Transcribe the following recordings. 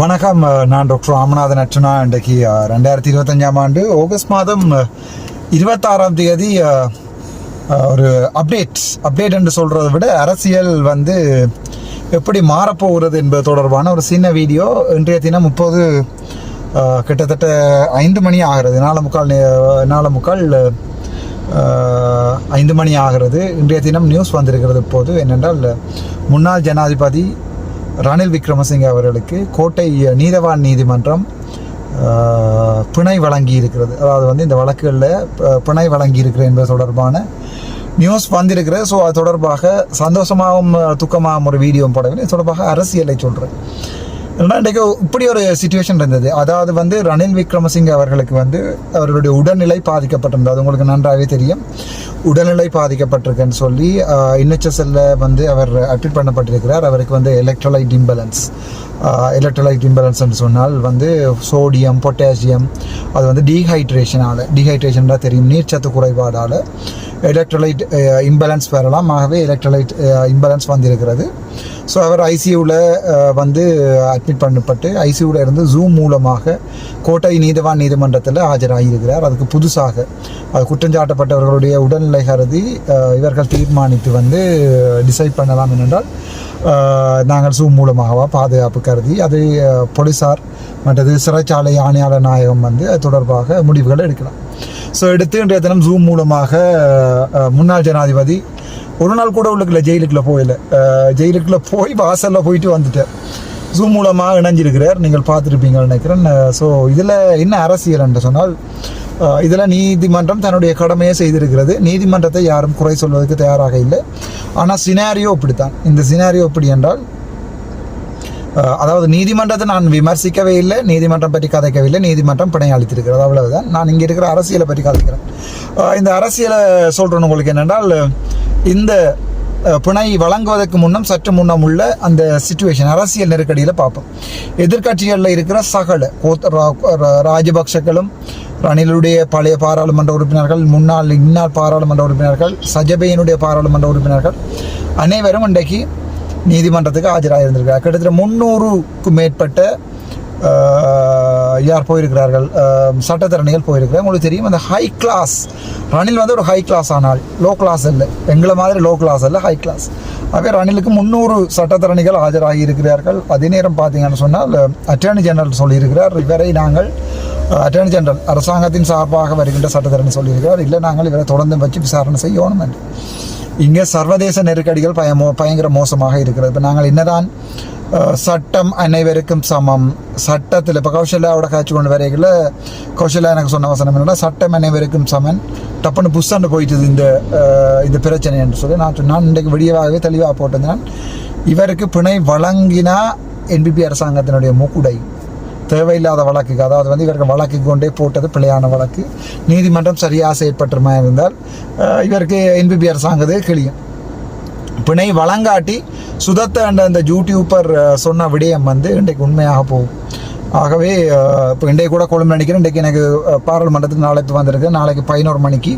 வணக்கம். நான் டாக்டர் ராமநாதன் அர்ச்சனா. இன்றைக்கு ரெண்டாயிரத்தி இருபத்தஞ்சாம் ஆண்டு ஆகஸ்ட் மாதம் இருபத்தாறாம் தேதி ஒரு அப்டேட் அப்டேட் என்று சொல்கிறத விட அரசியல் வந்து எப்படி மாறப்போகிறது என்பது தொடர்பான ஒரு சின்ன வீடியோ இன்றைய தினம் முப்பது கிட்டத்தட்ட ஐந்து மணி ஆகிறது. நாலு முக்கால் நாலு முக்கால் ஐந்து மணி ஆகிறது. இன்றைய தினம் நியூஸ் வந்திருக்கிறது இப்போது. என்னென்றால் முன்னாள் ஜனாதிபதி ரணில் விக்ரமசிங்க அவர்களுக்கு கோட்டை நீதவான் நீதிமன்றம் பிணை வழங்கி இருக்கிறது அதாவது வந்து இந்த வழக்குகளில் பிணை வழங்கி இருக்கிற என்பது தொடர்பான நியூஸ் வந்திருக்கிறது. ஸோ அது தொடர்பாக சந்தோஷமாகவும் துக்கமாகவும் ஒரு வீடியோ போடவில்லை. தொடர்பாக அரசியலை சொல்கிறேன் இன்றைக்கு இப்படி ஒரு சுச்சுவேஷன் இருந்தது. அதாவது வந்து ரணில் விக்ரமசிங்க அவர்களுக்கு வந்து அவருடைய உடல்நிலை பாதிக்கப்பட்டிருந்தது. அது உங்களுக்கு நன்றாகவே தெரியும். உடல்நிலை பாதிக்கப்பட்டிருக்குன்னு சொல்லி என்ஹெச்எஸ்எல்ல வந்து அவர் அட்மிட் பண்ணப்பட்டிருக்கிறார். அவருக்கு வந்து எலக்ட்ரோலைட் இம்பலன்ஸ் எலக்ட்ரோலைட் இம்பலன்ஸ்னு சொன்னால் வந்து சோடியம் பொட்டாசியம் அது வந்து டீஹைட்ரேஷனால் டீஹைட்ரேஷன் தான் தெரியும். நீர்ச்சத்து குறைபாடால். எலக்ட்ரோலைட் இம்பேலன்ஸ் பெறலாம் ஆகவே எலக்ட்ரோலைட் இம்பேலன்ஸ் uh, வந்திருக்கிறது. ஸோ அவர் ஐசியூவில் uh, வந்து uh, அட்மிட் பண்ணப்பட்டு ஐசியூவில் இருந்து ஜூம் மூலமாக கோட்டை நீதவான் நீதிமன்றத்தில் ஆஜராகியிருக்கிறார். அதுக்கு புதுசாக அது குற்றஞ்சாட்டப்பட்டவர்களுடைய உடல்நிலை கருதி இவர்கள் தீர்மானித்து வந்து டிசைட் பண்ணலாம் என்றால் நாங்கள் ஜூம் மூலமாகவா பாதுகாப்பு கருதி அது போலீஸார் மற்றது சிறைச்சாலை ஆணையாளர் நாயகம் வந்து அது தொடர்பாக முடிவுகளை எடுக்கலாம். ஸோ எடுத்து இன்றைய தினம் ஜூம் மூலமாக முன்னாள் ஜனாதிபதி ஒரு நாள் கூட உள்ளுக்குள்ள ஜெயிலுக்குள்ள போயில அஹ், ஜெயிலுக்குள்ள போய் வாசலில் போயிட்டு வந்துட்டேன் ஜூம் மூலமாக இணைஞ்சிருக்கிறார். நீங்கள் பார்த்துருப்பீங்கன்னு நினைக்கிறேன். ஸோ இதில் என்ன அரசியல் என்று சொன்னால் இதில் நீதிமன்றம் தன்னுடைய கடமையை செய்திருக்கிறது. நீதிமன்றத்தை யாரும் குறை சொல்வதற்கு தயாராக இல்லை. ஆனால் சினாரியோ இப்படித்தான் இந்த சினாரியோ இப்படி என்றால் அதாவது நீதிமன்றத்தை நான் விமர்சிக்கவே இல்லை நீதிமன்றம் பற்றி கதைக்கவில்லை நீதிமன்றம் பிணை அளித்திருக்கிறது அவ்வளவுதான். நான் இங்கே இருக்கிற அரசியலை பற்றி கதைக்கிறேன். இந்த அரசியலை சொல்கிறேன் உங்களுக்கு என்னென்றால் இந்த பிணை வழங்குவதற்கு முன்னும் சற்று முன்னம் உள்ள அந்த சுச்சுவேஷன் அரசியல் நெருக்கடியில் பார்ப்போம். எதிர்க்கட்சிகளில் இருக்கிற சகல ரா- ரா- ராஜபக்சக்களும் ரணிலுடைய பழைய பாராளுமன்ற உறுப்பினர்கள் முன்னாள் இந்நாள் பாராளுமன்ற உறுப்பினர்கள் சஜபையனுடைய பாராளுமன்ற உறுப்பினர்கள் அனைவரும் இன்றைக்கு நீதிமன்றத்துக்கு ஆஜராக இருந்திருக்கிறார். கிட்டத்தட்ட முந்நூறுக்கும் மேற்பட்ட யார் போயிருக்கிறார்கள்? சட்டத்தரணிகள் போயிருக்கிறார். உங்களுக்கு தெரியும் அந்த ஹை கிளாஸ் ரணில் வந்து ஒரு ஹை கிளாஸ் ஆனால் லோ கிளாஸ் இல்லை எங்களை மாதிரி லோ கிளாஸ் இல்லை ஹை கிளாஸ் ஆகவே ரணிலுக்கு முந்நூறு சட்டத்தரணிகள் ஆஜராகி இருக்கிறார்கள். அதே நேரம் பார்த்தீங்கன்னு சொன்னால் அட்டர்னி ஜெனரல் சொல்லியிருக்கிறார். இவரை நாங்கள் அட்டர்னி ஜெனரல் அரசாங்கத்தின் சார்பாக வருகின்ற சட்டத்தரணி சொல்லியிருக்கிறார். இல்லை நாங்கள் இவரை தொடர்ந்து வச்சு விசாரணை செய்யணும் என்று. இங்கே சர்வதேச நெருக்கடிகள் பய மோ பயங்கர மோசமாக இருக்கிறது. இப்போ நாங்கள் என்னதான் சட்டம் அனைவருக்கும் சமம். சட்டத்தில் இப்போ கௌசல்யாவோட காட்சி கொண்டு வரைகளில் கௌசல்யா எனக்கு சொன்ன வசனம் என்னன்னா சட்டம் அனைவருக்கும் சமன். டப்புன்னு புஷ்ஷாண்டு போயிட்டுது இந்த இந்த பிரச்சனை என்று சொல்லி நான் சொன்னேன். நான் இன்றைக்கு விடியவாகவே தெளிவாக போட்டிருந்தேன். இவருக்கு பிணை வழங்கினா என்பிபி அரசாங்கத்தினுடைய மூக்குடை. தேவையில்லாத வழக்குக்கு அதாவது வந்து இவருக்கு வழக்கு கொண்டே போட்டது பிழையான வழக்கு. நீதிமன்றம் சரியாக செயற்பட்டுமா இருந்தால் இவருக்கு என்பிபி அரசாங்கதே கிளியும் பிணை வழங்காட்டி சுதத்த என்ற அந்த யூடியூப்பர் சொன்ன விடயம் வந்து இன்றைக்கு உண்மையாக போகும். ஆகவே இப்போ இன்றைக்கு கூட கொழும்பு நினைக்கிறேன். இன்றைக்கு எனக்கு பாராளுமன்றத்துக்கு நாளைக்கு வந்திருக்கு. நாளைக்கு பதினோரு மணிக்கு.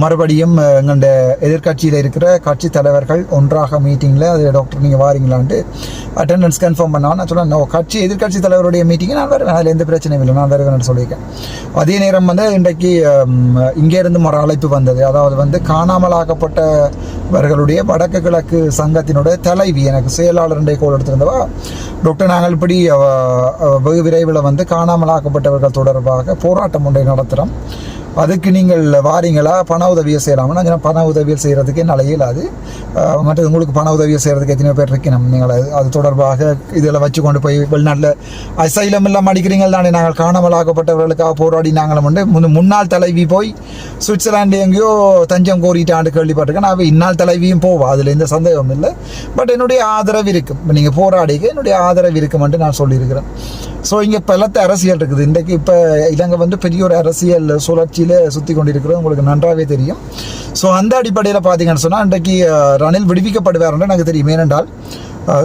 மறுபடியும் அஹ், எங்களுடைய எதிர்க்கட்சியில் இருக்கிற கட்சி தலைவர்கள் ஒன்றாக மீட்டிங்கில் அது டாக்டர் நீங்கள் வாரீங்களான்ட்டு அட்டெண்டன்ஸ் கன்ஃபார்ம் பண்ணால் நான் சொன்னேன் கட்சி எதிர்க்கட்சி தலைவருடைய மீட்டிங்கை நான் வருவேன். அதில் எந்த பிரச்சனையும் இல்லை. நான் வருவேன் சொல்லியிருக்கேன். அதே நேரம் வந்து இன்றைக்கு இங்கேருந்து ஒரு அழைப்பு வந்தது. அதாவது வந்து காணாமலாக்கப்பட்டவர்களுடைய வடக்கு கிழக்கு சங்கத்தினுடைய தலைவி எனக்கு செயலாளர் இன்றைய கோல் எடுத்திருந்தவா டாக்டர் நாங்கள் இப்படி வெகு விரைவில் வந்து காணாமலாக்கப்பட்டவர்கள் தொடர்பாக போராட்டம் ஒன்றை நடத்துகிறோம் அதுக்கு நீங்கள் வாரீங்களா? பண உதவியை செய்யலாமா நான் பண உதவியை செய்கிறதுக்கு என்னால் இயலாது அஹ், மற்றது உங்களுக்கு பண உதவியை செய்கிறதுக்கு எத்தனையோ பேர் இருக்கணும். நீங்கள் அது தொடர்பாக இதில் வச்சு கொண்டு போய் வெளிநாட்டில் அசைலம் எல்லாம் அடிக்கிறீங்கள் தானே. நாங்கள் காணாமலாக்கப்பட்டவர்களுக்காக போராடி நாங்களும் வந்து முன் முன்னாள் தலைவி போய் சுவிட்சர்லாந்து எங்கேயோ தஞ்சம் கோரிட்டாண்டு கேள்விப்பட்டிருக்கேன். நான் இந்நாள் தலைவியும் போவா. அதில் எந்த சந்தேகமும் இல்லை. பட் என்னுடைய ஆதரவு இருக்கும். இப்போ நீங்கள் போராடிக்க என்னுடைய ஆதரவு இருக்குமென்று நான் சொல்லியிருக்கிறேன். ஸோ இங்கே பலத்த அரசியல் இருக்குது. இன்றைக்கு இப்போ இலங்கை வந்து பெரிய ஒரு அரசியல் சுழற்சியில் சுற்றி கொண்டிருக்கிறது உங்களுக்கு நன்றாகவே தெரியும். ஸோ அந்த அடிப்படையில் பார்த்தீங்கன்னு சொன்னால் அன்றைக்கு ரணில் ரணில் என்று எனக்கு தெரியும். ஏனென்றால்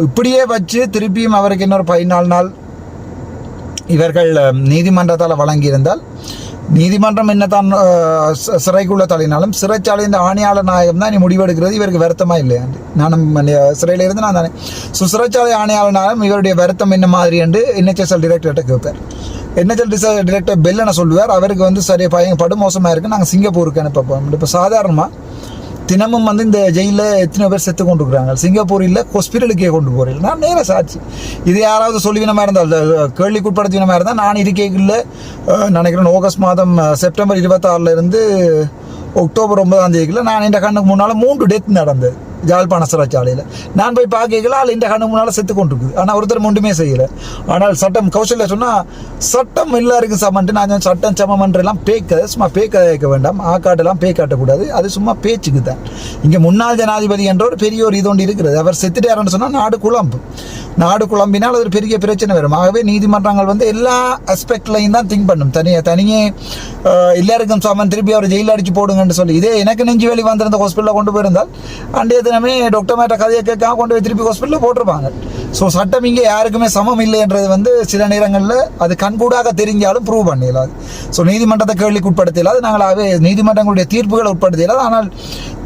இப்படியே வச்சு திருப்பியும் அவருக்கு இன்னொரு பதினாலு நாள் இவர்கள் நீதிமன்றத்தால் வழங்கியிருந்தால் நீதிமன்றம் என்னதான் சிறைக்குள்ள தள்ளினாலும் சிறைச்சாலை இந்த ஆணையாளர் நாயகம் தான் நீ முடிவெடுக்கிறது. இவருக்கு வருத்தமா இல்லையா? நானும் சிறையில இருந்து நான் தானே. ஸோ சிறைச்சாலை ஆணையாளர் நாயகம் இவருடைய வருத்தம் என்ன மாதிரி என்று என்ஹெச்எஸ்எல் டிரெக்டர்கிட்ட கேட்பார் ரிசர்ச் டிரெக்டர் பெல்லனை சொல்லுவார். அவருக்கு வந்து சரி பையன் படுமோசமாக இருக்குது நாங்கள் சிங்கப்பூருக்கு அனுப்பப்போம். இப்போ சாதாரணமாக தினமும் வந்து இந்த ஜெயிலில் எத்தனை பேர் செத்து கொண்டு இருக்கிறாங்க சிங்கப்பூரில் ஹாஸ்பிட்டலுக்கே கொண்டு போகிறேன் நான் நேர சாட்சி இது யாராவது சொல்லிவினமாக இருந்தால் கேள்விக்குட்படுத்தினமாக இருந்தால் நான் இருக்கைக்குள்ள நினைக்கிறேன் ஆகஸ்ட் மாதம் செப்டம்பர் இருபத்தாறுலேருந்து அக்டோபர் ஒன்பதாம் தேதிக்குள்ள நான் இந்த கண்ணுக்கு முன்னால் மூன்று டெத் நடந்தது. ஜாழ்ப்பாண சிறைச்சாலையில். நான் போய் பார்க்கல ஆள் இந்த கண்ணு முன்னால் செத்து கொண்டு இருக்குது ஆனால் ஒருத்தர் ஒன்றுமே செய்யலை. ஆனால் சட்டம் கௌசல்யா சொன்னால் சட்டம் எல்லாருக்கும் சமன்ட்டு நான் சட்டம் சமமன்றெல்லாம் பேக்க சும்மா பேக்க கேட்க வேண்டாம். ஆக்காட்டெல்லாம் பே காட்டக்கூடாது. அது சும்மா பேச்சுக்கு தான். இங்கே முன்னாள் ஜனாதிபதி என்ற ஒரு பெரிய ஒரு இது ஒன்று இருக்கிறது. அவர் செத்துட்டாருன்னு சொன்னால் நாடு குழம்பு. நாடு குழம்பினால் அது ஒரு பெரிய பிரச்சனை வரும். ஆகவே நீதிமன்றங்கள் வந்து எல்லா அஸ்பெக்ட்லையும் தான் திங்க் பண்ணும். தனியே தனியே எல்லாருக்கும் சமன் திருப்பி அவர் ஜெயிலில் அடிச்சு போடுங்கன்னு சொல்லி. இதே எனக்கு நெஞ்சு வெளி வந்திருந்த ஹாஸ்பிட்டலில் கொண்டு போயிருந்தால் அன்றைய தினமே டாக்டர் மேட்ட கதையை கேட்காம கொண்டு போய் திருப்பி ஹாஸ்பிட்டலில் போட்டிருப்பாங்க. ஸோ சட்டம் இங்கே யாருக்குமே சமம் இல்லைன்றது வந்து சில நேரங்களில் அது கண்கூடாக தெரிஞ்சாலும் ப்ரூவ் பண்ணிடலாது ஸோ நீதிமன்றத்தை கேள்விக்கு உட்படுத்தலாது நாங்களாகவே நீதிமன்றங்களுடைய தீர்ப்புகளை உட்படுத்தலாது. ஆனால்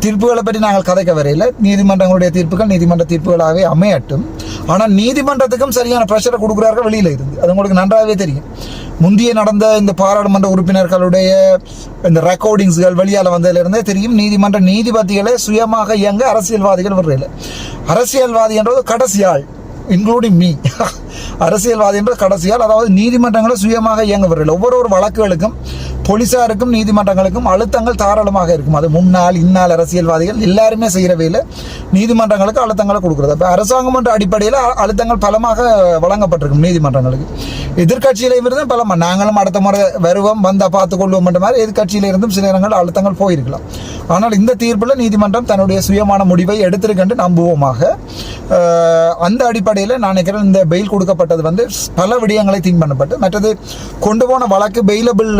தீர்ப்புகளை பற்றி நாங்கள் கதைக்க வரையில் நீதிமன்றங்களுடைய தீர்ப்புகள் நீதிமன்ற தீர்ப்புகளாகவே அமையட்டும். ஆனால் நீதிமன்றத்துக்கும் சரியான ப்ரெஷரை கொடுக்குறார்கள் வெளியில் இருந்து. அது உங்களுக்கு நன்றாகவே தெரியும். முந்தைய நடந்த இந்த பாராளுமன்ற உறுப்பினர்களுடைய இந்த ரெக்கார்டிங்ஸ்கள் வெளியால் வந்ததுலேருந்தே தெரியும் நீதிமன்ற நீதிபதிகளை சுயமாக இயங்க அரசியல்வாதிகள் வர்றதில்லை. அரசியல்வாதி என்றது கடைசி ஆள். இன்க்ளூடிங் மீ அரசியல்வாதி என்பது கடைசியால் அதாவது நீதிமன்றங்களும் சுயமாக இயங்க ஒவ்வொரு ஒரு வழக்குகளுக்கும் போலீசாருக்கும் நீதிமன்றங்களுக்கும் அழுத்தங்கள் தாராளமாக இருக்கும். அது முன்னாள் இந்நாள் அரசியல்வாதிகள் எல்லாருமே செய்கிற வேலை நீதிமன்றங்களுக்கு அழுத்தங்களை கொடுக்குறது. அப்போ அரசாங்கம் என்ற அடிப்படையில் அழுத்தங்கள் பலமாக வழங்கப்பட்டிருக்கும் நீதிமன்றங்களுக்கு. எதிர்கட்சியில இருந்து பலமாக நாங்களும் அடுத்த முறை வருவோம் வந்தால் பார்த்து கொள்வோம் என்ற மாதிரி எதிர்கட்சியில இருந்தும் சில நேரங்கள் அழுத்தங்கள் போயிருக்கலாம். ஆனால் இந்த தீர்ப்பில் நீதிமன்றம் தன்னுடைய சுயமான முடிவை எடுத்திருக்கென்று நம்புவோமாக. அந்த அடிப்படையில் நான் நினைக்கிறேன் இந்த பெயில் கொடுக்கப்பட்டது வந்து பல விடயங்களை திங்க் பண்ணப்பட்டு மற்றது கொண்டு போன வழக்கு பெயிலபிள்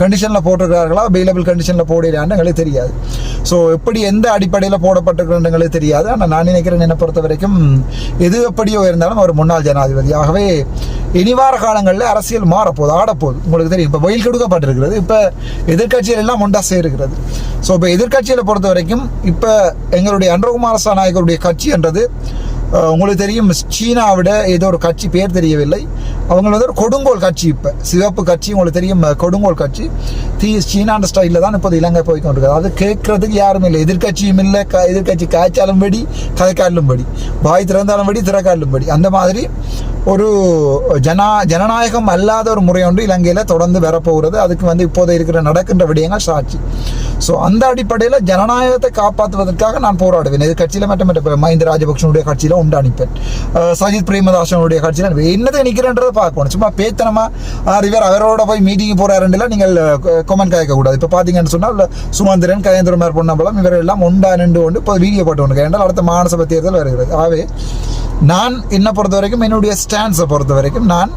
கண்டிஷனில் போட்டிருக்கிறார்களா? பெயிலபிள் கண்டிஷனில் போடுறான்னு எங்களுக்கு தெரியாது. ஸோ எப்படி எந்த அடிப்படையில் போடப்பட்டிருக்கிறது எங்களுக்கு தெரியாது. ஆனால் நான் நினைக்கிறேன் என்னை பொறுத்த வரைக்கும் எது எப்படியோ இருந்தாலும் அவர் முன்னாள் ஜனாதிபதி. ஆகவே இனிவார காலங்களில் அரசியல் மாறப்போகுது ஆடப்போகுது. உங்களுக்கு தெரியும். இப்போ வெயில் கொடுக்கப்பட்டிருக்கிறது. இப்போ எதிர்க்கட்சிகள் எல்லாம் ஒன்றா சேருகிறது. ஸோ இப்போ எதிர்கட்சியில் பொறுத்த வரைக்கும் இப்போ எங்களுடைய அன்றகுமார சாநாயகருடைய கட்சி என்றது உங்களுக்கு தெரியும் சீனாவிட ஏதோ ஒரு கட்சி பேர் தெரியவில்லை. அவங்க வந்து ஒரு கொடுங்கோல் கட்சி இப்போ சிவப்பு கட்சி உங்களுக்கு தெரியும் கொடுங்கோல் கட்சி. தீ சீனாண்ட ஸ்டைலில் தான் இப்போது இலங்கை போய் கொண்டிருக்கு அது கேட்கறதுக்கு யாரும் இல்லை. எதிர்க்கட்சியும் இல்லை க எதிர்க்கட்சி காய்ச்சாலும் படி கதைக்காலும் படி வாய் திறந்தாலும் படி திறக்காலும் படி அந்த மாதிரி ஒரு ஜனா ஜனநாயகம் அல்லாத ஒரு முறை ஒன்று இலங்கையில் தொடர்ந்து வரப்போகிறது. அதுக்கு வந்து இப்போது இருக்கிற நடக்கின்ற விடயங்கள் சாட்சி. ஸோ அந்த அடிப்படையில் ஜனநாயகத்தை காப்பாற்றுவதற்காக நான் போராடுவேன். எதிர்கட்சியில் மற்ற மற்ற இப்ப மஹிந்த ராஜபக்ஷனுடைய கட்சியில் உண்டு அனுப்பேன் சஜித் பிரேமதாசனுடைய கட்சியில் அனுப்பேன் என்னதை நிற்கிறேன்றதை பார்க்கணும். சும்மா பேத்தனமா ஆஹ் இவர் அவரோட போய் மீட்டிங் போறாருன்றலாம் நீங்கள் கொமெண்ட் கேட்கக்கூடாது. இப்போ பார்த்தீங்கன்னு சொன்னால் சுமந்திரன் கயேந்திரமார் பொன்னம்பலம் இவர் எல்லாம் உண்டா நின்று கொண்டு இப்போ வீடியோ போட்டு ஒன்று என்றால் அடுத்த மாநசபை தேர்தல் வருகிறது. ஆகவே நான் என்னை பொறுத்த வரைக்கும் என்னுடைய சான்ஸை பொறுத்த வரைக்கும் நான்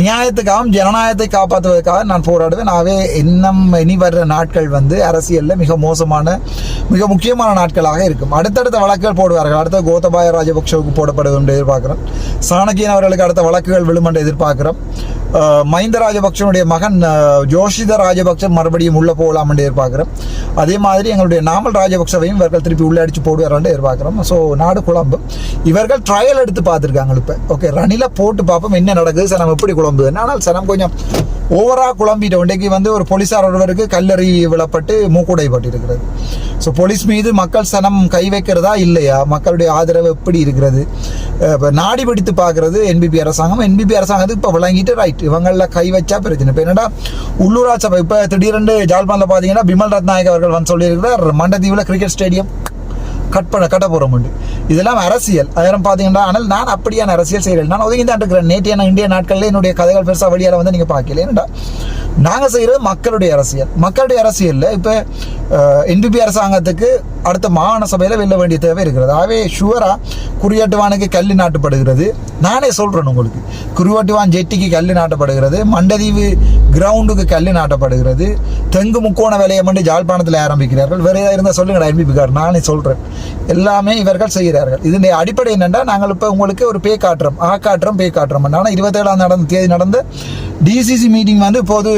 நியாயத்துக்காகவும் ஜனநாயகத்தை காப்பாற்றுவதற்காக நான் போராடுவேன். ஆகவே இன்னும் இனி வர்ற நாட்கள் வந்து அரசியலில் மிக மோசமான மிக முக்கியமான நாட்களாக இருக்கும். அடுத்தடுத்த வழக்குகள் போடுவார்கள். அடுத்த கோத்தபாய ராஜபக்சவுக்கு போடப்படும் என்று எதிர்பார்க்கிறோம். சாணக்கியன் அவர்களுக்கு அடுத்த வழக்குகள் விழும் என்று எதிர்பார்க்கிறோம். மஹிந்த ராஜபக்சனுடைய மகன் ஜோஷித ராஜபக்ச மறுபடியும் உள்ளே போகலாம் என்று எதிர்பார்க்கிறோம். அதே மாதிரி எங்களுடைய நாமல் ராஜபக்சவையும் இவர்கள் திருப்பி உள்ளே அடித்து போடுவார் என்று எதிர்பார்க்குறோம். ஸோ நாடு குழம்பு. இவர்கள் ட்ரையல் எடுத்து பார்த்துருக்காங்க இப்போ. ஓகே ரணில போட்டு பார்ப்போம் என்ன நடக்குது. நம்ம எப்படி குழம்புதுன்னு ஆனால் சனம் கொஞ்சம் ஓவராக குழம்பிட்ட இன்றைக்கு வந்து ஒரு போலீஸார் ஒருவருக்கு கல்லறி விழப்பட்டு மூக்குடைப்பட்டு இருக்கிறது. ஸோ போலீஸ் மீது மக்கள் சனம் கை வைக்கிறதா இல்லையா? மக்களுடைய ஆதரவு எப்படி இருக்கிறது? இப்போ நாடி பிடித்து பார்க்கறது என்பிபி அரசாங்கம். என்பிபி அரசாங்கத்துக்கு இப்போ விளங்கிட்டு ரைட் இவங்களில் கை வச்சா பிரச்சனை. இப்போ என்னடா உள்ளூராட்சி இப்போ திடீரென்று ஜாழ்ப்பாணில் பார்த்தீங்கன்னா பிமல் ரத்நாயக் அவர்கள் வந்து சொல்லியிருக்கிறார் மண்டதீவில் கிரிக்கெட் ஸ்டேடியம் கட் பண்ண கட்ட போகிறோம் உண்டு இதெல்லாம் அரசியல். அதெல்லாம் பார்த்தீங்கன்னா ஆனால் நான் அப்படியான அரசியல் செய்கிறேன் நான் ஒதுங்கி தான் இருக்கிறேன் நேற்றைய இந்திய நாட்களில் என்னுடைய கதைகள் பெருசாக வழியால் வந்து நீங்கள் பார்க்கல. ஏன்டா நாங்கள் செய்கிறது மக்களுடைய அரசியல். மக்களுடைய அரசியலில் இப்போ என்பிபி அரசாங்கத்துக்கு அடுத்த மாகாண சபையில் வெல்ல வேண்டிய தேவை இருக்கிறது. ஆகவே ஷுவராக குறியாட்டுவானுக்கு கல் நாட்டப்படுகிறது. நானே சொல்கிறேன் உங்களுக்கு. குறியாட்டுவான் ஜெட்டிக்கு கல் நாட்டப்படுகிறது. மண்டதீவு கிரவுண்டுக்கு கல் நாட்டப்படுகிறது. தெங்கு முக்கோண வேலையை மட்டும் ஜாழ்ப்பாணத்தில் ஆரம்பிக்கிறார்கள். வேறு ஏதாவது இருந்தால் சொல்லுங்கள் எம்பிபிக்கார் நானே சொல்கிறேன் எல்லாமே இவர்கள் செய்கிறார்கள். இதனுடைய அடிப்படை என்னென்னா நாங்கள் இப்போ உங்களுக்கு ஒரு பே காட்டுறோம் ஆ காட்டுறோம் பே காட்டுறோம் ஆனால் இருபத்தேழாம் நடந்த தேதி நடந்த டிசிசி மீட்டிங் வந்து இப்போது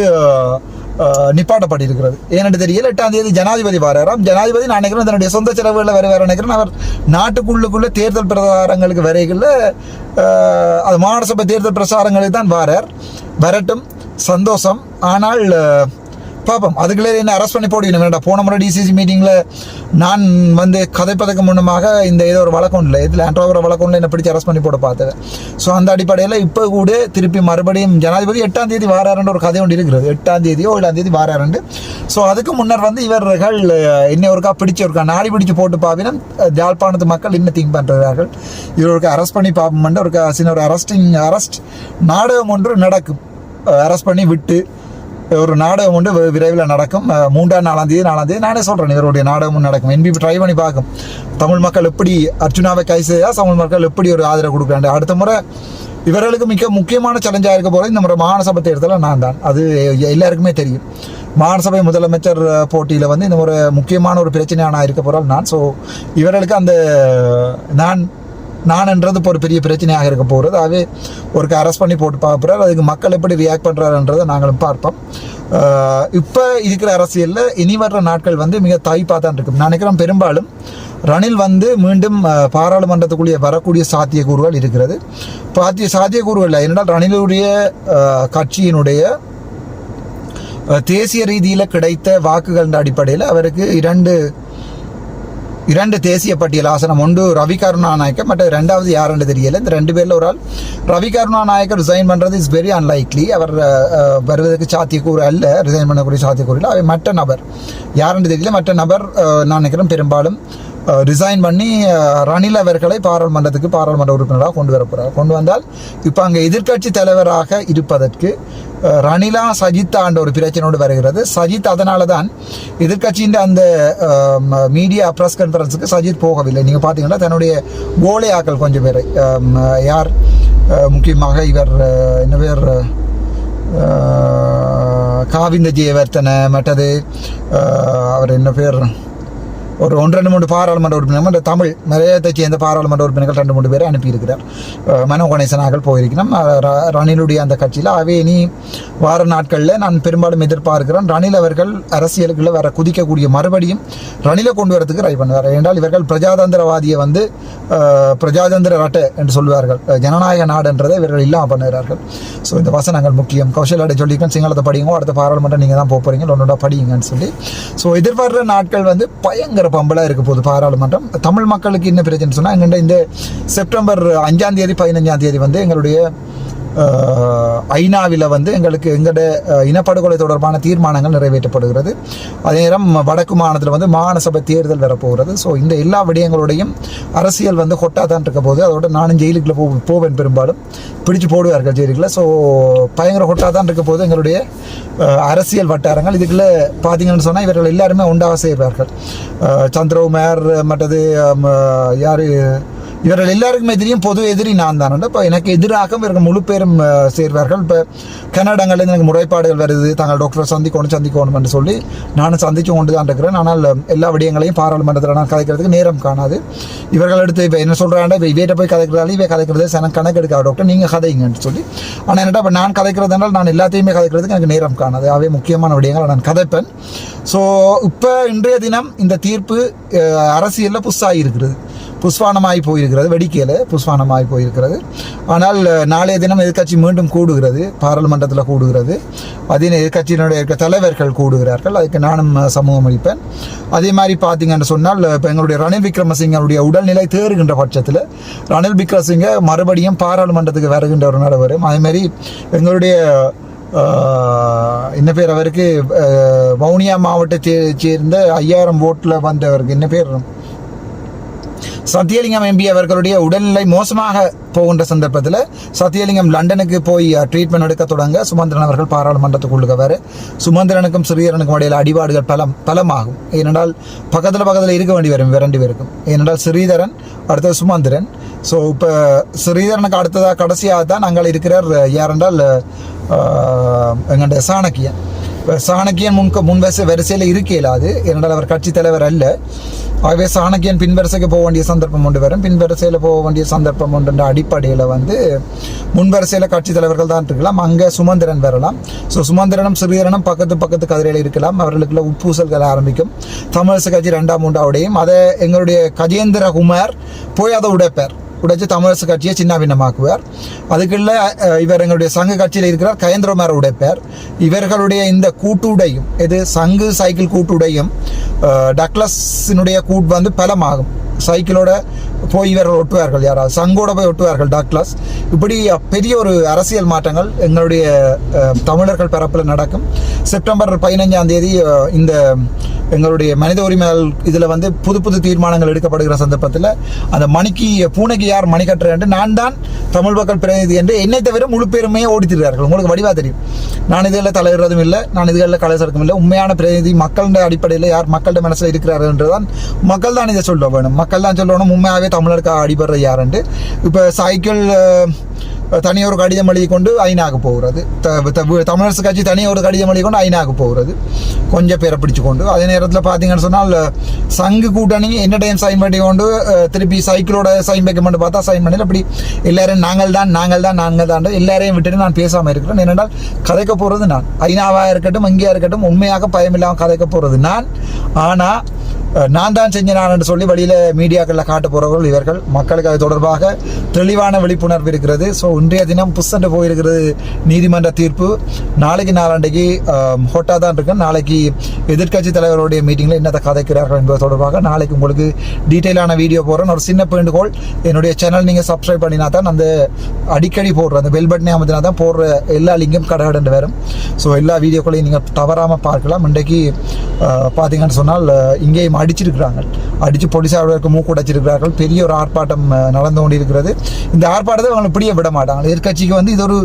நிப்பாட்டப்பட்டிருக்கிறது. ஏனென்று தெரியல எட்டாம் தேதி ஜனாதிபதி வராராம். ஜனாதிபதி நான் நினைக்கிறேன் தன்னுடைய சொந்த செலவுகளில் வருவார் நினைக்கிறேன். அவர் நாட்டுக்குள்ளுக்குள்ள தேர்தல் பிரசாரங்களுக்கு வரைகளில் அது மாகாண சபை தேர்தல் பிரசாரங்களுக்கு தான் வாரார். வரட்டும் சந்தோஷம். ஆனால் பார்ப்போம் அதுக்குள்ளே என்ன அரெஸ்ட் பண்ணி போடுவீங்க வேண்டாம் போன முறை டிசிசி மீட்டிங்கில் நான் வந்து கதைப்பதற்கு முன்னமாக இந்த ஏதோ ஒரு வழக்கம் இல்லை இதில் ஆண்ட்ரோவர வழக்கம் என்ன பிடிச்சி அரெஸ்ட் பண்ணி போட பார்த்தேன். ஸோ அந்த அடிப்படையில் இப்போ கூட திருப்பி மறுபடியும் ஜனாதிபதி எட்டாம் தேதி வாராருன்ற ஒரு கதை ஒன்று இருக்கிறது. எட்டாம் தேதியோ ஏழாம் தேதி வாராருண்டு. ஸோ அதுக்கு முன்னர் வந்து இவர்கள் இன்னும் ஒருக்கா பிடிச்சி ஒருக்கா நாடி பிடிச்சி போட்டு பாவினும் ஜாழ்ப்பாணத்து மக்கள் இன்னும் திங்க் பண்ணுறார்கள் இவருக்கு அரெஸ்ட் பண்ணி பார்ப்போம்னு ஒரு சின்ன ஒரு அரெஸ்டிங் அரெஸ்ட் நாடகம் ஒன்று நடக்கும். அரெஸ்ட் பண்ணி விட்டு ஒரு நாடகம் உண்டு வி- விரைவில் நடக்கும். மூன்றாம் நாலாம் தேதி நாலாம் தேதி. நானே சொல்கிறேன் இவருடைய நாடகமும் நடக்கும். என்பிபி ட்ரை பண்ணி பார்க்கும். தமிழ் மக்கள் எப்படி அர்ஜுனாவை கை செய்யா தமிழ் மக்கள் எப்படி ஒரு ஆதரவு கொடுக்குறாங்க? அடுத்த முறை இவர்களுக்கு மிக முக்கியமான சேலஞ்சாக இருக்க போகிற இந்த முறை மாகாண தேர்தலில் நான் தான். அது எல்லாருக்குமே தெரியும். மாகாண முதலமைச்சர் போட்டியில் வந்து இந்த ஒரு முக்கியமான ஒரு பிரச்சனையான நான் இருக்க போகிறால் நான். ஸோ இவர்களுக்கு அந்த நான் நான்ன்றது இப்போ ஒரு பெரிய பிரச்சனையாக இருக்க போகிறது. அதே ஒருக்கு அரெஸ்ட் பண்ணி போட்டு பார்க்குறாரு. அதுக்கு மக்கள் எப்படி ரியாக்ட் பண்ணுறாருன்றதை நாங்களும் பார்ப்போம். இப்போ இருக்கிற அரசியலில் இனி வர்ற நாட்கள் வந்து மிக தாய்ப்பாக தான் இருக்கும். நான் நினைக்கிறேன் பெரும்பாலும் ரணில் வந்து மீண்டும் பாராளுமன்றத்துக்குள்ளேயே பாராளுமன்றத்துக்குள்ளே வரக்கூடிய சாத்தியக்கூறுகள் இருக்கிறது. பாத்திய சாத்தியக்கூறுகள் இல்லை. என்னென்றால் ரணிலுடைய கட்சியினுடைய தேசிய ரீதியில் கிடைத்த வாக்குகளின் அடிப்படையில் அவருக்கு இரண்டு இரண்டு தேசிய பட்டியல் ஆசனம். ஒன்று ரவி கருணாநாயக்க மற்ற ரெண்டாவது யாருன்னு தெரியல. இந்த ரெண்டு பேரில் ஒரு ஆள். ரவி கருணாநாயக்க ரிசைன் பண்ணுறது இஸ் வெரி அன்லைக்லி அவர் வருவதற்கு சாத்தியக்கூறு அல்ல. ரிசைன் பண்ணக்கூடிய சாத்தியக்கூறு இல்லை. அவர் மற்ற நபர். யாருன்னு தெரியல. மற்ற நபர் நான் நினைக்கிறேன் பெரும்பாலும் ரிசைன் பண்ணி ரணில் அவர்களை பாராளுமன்றத்துக்கு பாராளுமன்ற உறுப்பினராக கொண்டு வரப்போகிறார் கொண்டு வந்தால் இப்போ அங்கே எதிர்க்கட்சி தலைவராக இருப்பதற்கு ரணிலா சஜித் ஆண்ட ஒரு பிரச்சனையோடு வருகிறது. சஜித் அதனால தான் எதிர்கட்சியின் அந்த மீடியா ப்ரெஸ் கான்ஃபரன்ஸுக்கு சஜித் போகவில்லை. நீங்கள் பார்த்தீங்கன்னா தன்னுடைய கோலையாக்கள் ஆக்கள் கொஞ்சம் பேர். யார்? முக்கியமாக இவர் என்ன பேர்? காவிந்த ஜெயவர்த்தனை மற்றது அவர் என்ன பேர்? ஒரு ஒன்று ரெண்டு மூணு பாராளுமன்ற உறுப்பினர் இந்த தமிழ் நிறையத்தை சேர்ந்த பாராளுமன்ற உறுப்பினர்கள் ரெண்டு மூணு பேரை அனுப்பியிருக்கிறார். மனோ கணேசனாக போயிருக்கணும் ரணிலுடைய அந்த கட்சியில் அவை இனி வார நாட்களில் நான் பெரும்பாலும் எதிர்பார்க்கிறேன் ரணில் அவர்கள் அரசியலுக்குள்ளே வர குதிக்கக்கூடிய மறுபடியும் ரணிலை கொண்டு வரதுக்கு ட்ரை பண்ணுவார். என்றால் இவர்கள் பிரஜாதந்திரவாதியை வந்து பிரஜாதந்திர ரட்டை என்று சொல்வார்கள். ஜனநாயக நாடுன்றதை இவர்கள் இல்லாமல் பண்ணுகிறார்கள். ஸோ இந்த வசனங்கள் முக்கியம். கௌசல்யாட சொல்லியிருக்கேன் சிங்களத்தை படிங்க அடுத்த பாராளுமன்றம் நீங்கள் தான் போக போகிறீங்க ஒன்றோட படிங்கன்னு சொல்லி. ஸோ எதிர்பார்க்குற நாட்கள் வந்து பயங்கர பம்பலாக இருக்க போகுது பாராளுமன்றம். தமிழ் மக்களுக்கு என்ன பிரச்சனை சொன்னால் எங்கள்கிட்ட இந்த செப்டம்பர் அஞ்சாம் தேதி பதினஞ்சாம் தேதி வந்து எங்களுடைய ஐநாவில் வந்து எங்களுக்கு எங்களோட இனப்படுகொலை தொடர்பான தீர்மானங்கள் நிறைவேற்றப்படுகிறது. அதே நேரம் வடக்கு மாநிலத்தில் வந்து மாகாண சபை தேர்தல் வரப்போகிறது. ஸோ இந்த எல்லா விடயங்களோடையும் அரசியல் வந்து கொட்டா தான் இருக்க போது அதோட நானும் ஜெயிலுக்குள்ள போ போவேன் பெரும்பாலும். பிடிச்சு போடுவார்கள் ஜெயிலுக்குள்ள. ஸோ பயங்கர கொட்டா தான் இருக்க போது எங்களுடைய அரசியல் வட்டாரங்கள். இதுக்குள்ள பார்த்தீங்கன்னு சொன்னால் இவர்கள் எல்லாருமே உண்டாக செய்வார்கள். சந்திரகுமார் மற்றது யார் இவர்கள் எல்லாருக்குமே தெரியும் பொது எதிரி நான் தான். இப்போ எனக்கு எதிராக இவர்கள் முழு பேரும் சேர்வார்கள். இப்போ கன்னடங்கள்லேருந்து எனக்கு முறைப்பாடுகள் வருது. தாங்கள் டாக்டரை சந்திக்கணும் சந்திக்கணும் என்று சொல்லி நானும் சந்திச்சு கொண்டு தான் இருக்கிறேன். ஆனால் எல்லா விடயங்களையும் பாராளுமன்றத்தில் நான் கதைக்கிறதுக்கு நேரம் காணாது. இவர்கள் எடுத்து இப்போ என்ன சொல்கிறாண்டா இப்போ இவேட்ட போய் கதைக்கிறாலும் இவை கதைக்கிறது சன கணக்கு எடுக்காது டாக்டர் நீங்கள் கதைங்கன்னு சொல்லி. ஆனால் என்னடா இப்போ நான் கதைக்கிறதுனால நான் எல்லாத்தையுமே கதைக்கிறதுக்கு எனக்கு நேரம் காணாது. அவை முக்கியமான விடயங்களை நான் கதைப்பேன். ஸோ இப்போ இன்றைய தினம் இந்த தீர்ப்பு அரசியலில் புதுசாகி இருக்கிறது புஷ்வானமாகி போயிருக்கிறது வெடிக்கையில் புஷ்வானமாகி போயிருக்கிறது. ஆனால் நாளைய தினம் எதிர்க்கட்சி மீண்டும் கூடுகிறது பாராளுமன்றத்தில் கூடுகிறது. அதே எதிர்கட்சியினுடைய தலைவர்கள் கூடுகிறார்கள் அதுக்கு நானும் சமூகம் அளிப்பேன். அதே மாதிரி பார்த்தீங்கன்னு சொன்னால் இப்போ எங்களுடைய ரணில் விக்ரமசிங்கனுடைய உடல்நிலை தேறுகின்ற பட்சத்தில் ரணில் விக்ரமசிங்க மறுபடியும் பாராளுமன்றத்துக்கு வருகின்ற ஒரு நாள் வரும். அதேமாரி எங்களுடைய என்ன பேர் அவருக்கு வவுனியா மாவட்டத்தை சேர்ந்த ஐயாயிரம் ஓட்டில் வந்தவருக்கு என்ன பேர்? சத்தியலிங்கம் எம்பி அவர்களுடைய உடல்நிலை மோசமாக போகின்ற சந்தர்ப்பத்தில் சத்தியலிங்கம் லண்டனுக்கு போய் ட்ரீட்மெண்ட் எடுக்க தொடங்க சுமந்திரன் அவர்கள் பாராளுமன்றத்துக்குள்ளுக்கு வர சுமந்திரனுக்கும் சிறியரனுக்கும் இடையில அடிபாடுகள் பலம் பலமாகும். ஏனென்றால் பக்கத்தில் பக்கத்தில் இருக்க வேண்டி வரும் இவர் பேருக்கும் ஏனென்றால் ஸ்ரீதரன் அடுத்தது சுமந்திரன். ஸோ இப்போ ஸ்ரீதரனுக்கு அடுத்ததாக கடைசியாக தான் நாங்கள் இருக்கிறார் யாரென்றால் எங்கள்கிட்ட சாணக்கியன். சாணக்கியன் முன் முன்வரிசை வரிசையில் இருக்க இயலாது ஏனென்றால் அவர் கட்சி தலைவர் அல்ல. ஆகவே சாணக்கியன் பின்வரிசைக்கு போக வேண்டிய சந்தர்ப்பம் உண்டு வரும் பின்வரிசையில் போக வேண்டிய சந்தர்ப்பம் உண்டுன்ற அடிப்படையில் வந்து முன் வரிசையில் கட்சி தலைவர்கள் தான் இருக்கலாம். அங்கே சுமந்திரன் வரலாம். ஸோ சுமந்திரனும் சிறியரனும் பக்கத்து பக்கத்து கதிரையில் இருக்கலாம். அவர்களுக்குள்ள உட்பூசல்கள் ஆரம்பிக்கும். தமிழரசு கட்சி ரெண்டாம் மூன்றாவுடையும் அதை எங்களுடைய கஜேந்திர குமார் போய் அதை உடைப்பார். உடைச்சு தமிழரசு கட்சியை சின்ன பின்னமாக்குவார் அதுக்குள்ள இவர் எங்களுடைய சங்க கட்சியில் இருக்கிறார் கயந்திரமார் உடைப்பார். இவர்களுடைய இந்த கூட்டுடையும் இது சங்கு சைக்கிள் கூட்டுடையும் அஹ், டக்ளஸினுடைய கூட் வந்து பலமாகும். சைக்கிளோட போய் இவர்கள் ஒட்டுவார்கள் யாராவது சங்கோட போய் ஒட்டுவார்கள் டாக்லஸ் இப்படி பெரிய ஒரு அரசியல் மாற்றங்கள் எங்களுடைய தமிழர்கள் பரப்பில் நடக்கும். செப்டம்பர் பதினஞ்சாம் தேதி இந்த எங்களுடைய மனித உரிமைகள் இதில் வந்து புது புது தீர்மானங்கள் எடுக்கப்படுகிற சந்தர்ப்பத்தில் அந்த மணிக்கு பூனைக்கு யார் மணி என்று நான் தான் தமிழ் மக்கள் பிரதிநிதி என்று என்னை தவிர முழு பெருமையை ஓடித்திருக்கிறார்கள். உங்களுக்கு வடிவாக தெரியும். நான் இதில் தலையிடுறதும் இல்லை நான் இதுகளில் கலைசறக்கும் இல்லை. உண்மையான பிரதிநிதி மக்களுடைய அடிப்படையில் யார் மக்களுடைய மனசில் இருக்கிறார்கள் என்றுதான் மக்கள் தான் இதை சொல்ல வேணும். மக்கள் தான் சொல்லணும் உண்மையாகவே தமிழருக்கு அடிபடுற யாருன்ட்டு இப்போ சைக்கிள் தனியாக ஒரு கடிதம் எழுதி கொண்டு ஐநாக்கு போகிறது. த- த- தமிழரசு கட்சி தனியாக ஒரு கடிதம் எழுதி கொண்டு ஐநாக்கு போகிறது. கொஞ்சம் பேரை பிடிச்சு கொண்டு அதே நேரத்தில் பார்த்தீங்கன்னு சொன்னால் சங்கு கூட்டணி என்ன டைம் சைன் பண்ணி கொண்டு திருப்பி சைக்கிளோட சைன் வைக்க மட்டும் பார்த்தா சைன் பண்ணல அப்படி எல்லாரும் நாங்கள் தான் நாங்கள் தான் நாங்கள் தான் எல்லாரையும் விட்டுட்டு நான் பேசாமல் இருக்கிறேன். ஏனென்றால் கதைக்க போகிறது நான். ஐநாவாக இருக்கட்டும் இங்கேயா இருக்கட்டும் உண்மையாக பயமில்லாமல் கதைக்க போகிறது நான். ஆனால் நான் தான் செஞ்ச நான் என்று சொல்லி வெளியில் மீடியாக்களில் காட்ட போகிறவர்கள் இவர்கள். மக்களுக்கு அது தொடர்பாக தெளிவான விழிப்புணர்வு இருக்கிறது. ஸோ இன்றைய தினம் புஸ்தண்டு போயிருக்கிறது நீதிமன்ற தீர்ப்பு. நாளைக்கு நாளாண்டைக்கு ஹொட்டா தான் இருக்கும் நாளைக்கு எதிர்க்கட்சி தலைவருடைய மீட்டிங்கில் என்னத்தை கதைக்கிறார்கள் என்பது தொடர்பாக நாளைக்கு உங்களுக்கு டீட்டெயிலான வீடியோ போடுறேன். ஒரு சின்ன வேண்டுகோள் என்னுடைய சேனல் நீங்கள் சப்ஸ்கிரைப் பண்ணினா தான் அந்த அடிக்கடி போடுற அந்த பெல் பட்டனே அமைத்தினா தான் போடுற எல்லா லிங்கும் கடகடண்டு வரும். ஸோ எல்லா வீடியோக்களையும் நீங்கள் தவறாமல் பார்க்கலாம். இன்றைக்கு பார்த்தீங்கன்னு சொன்னால் இங்கேயும் அடிச்சிருக்கிறாங்க. அடித்து போலீஸாருக்கு மூக்கு உடைச்சிருக்கிறார்கள். பெரிய ஒரு ஆர்ப்பாட்டம் நடந்து கொண்டிருக்கிறது. இந்த ஆர்ப்பாட்டத்தை அவங்க பிடிய விட மாட்டாங்க. எதிர்க்கட்சிக்கு வந்து இது ஒரு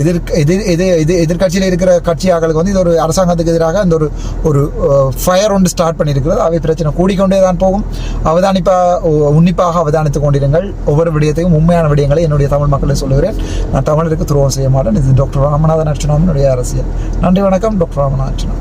எதிர் எதிர் எதிர் எதிர் எதிர்க்கட்சியில் இருக்கிற கட்சியாக்களுக்கு வந்து இது ஒரு அரசாங்கத்துக்கு எதிராக இந்த ஒரு ஒரு ஃபயர் ஒன்று ஸ்டார்ட் பண்ணியிருக்கிறது. அவை பிரச்சனை கூடிக்கொண்டே தான் போகும். அவதானிப்பாக உன்னிப்பாக அவதானித்துக் கொண்டிருங்கள். ஒவ்வொரு விடயத்தையும் உண்மையான விடயங்களை என்னுடைய தமிழ் மக்களை சொல்லுகிறேன். நான் தமிழருக்கு துரோகம் செய்ய மாட்டேன். இது டாக்டர் ராமநாதன் அர்ச்சனாவினுடைய அரசியல். நன்றி வணக்கம். டாக்டர் ராமநாதன் அர்ச்சனா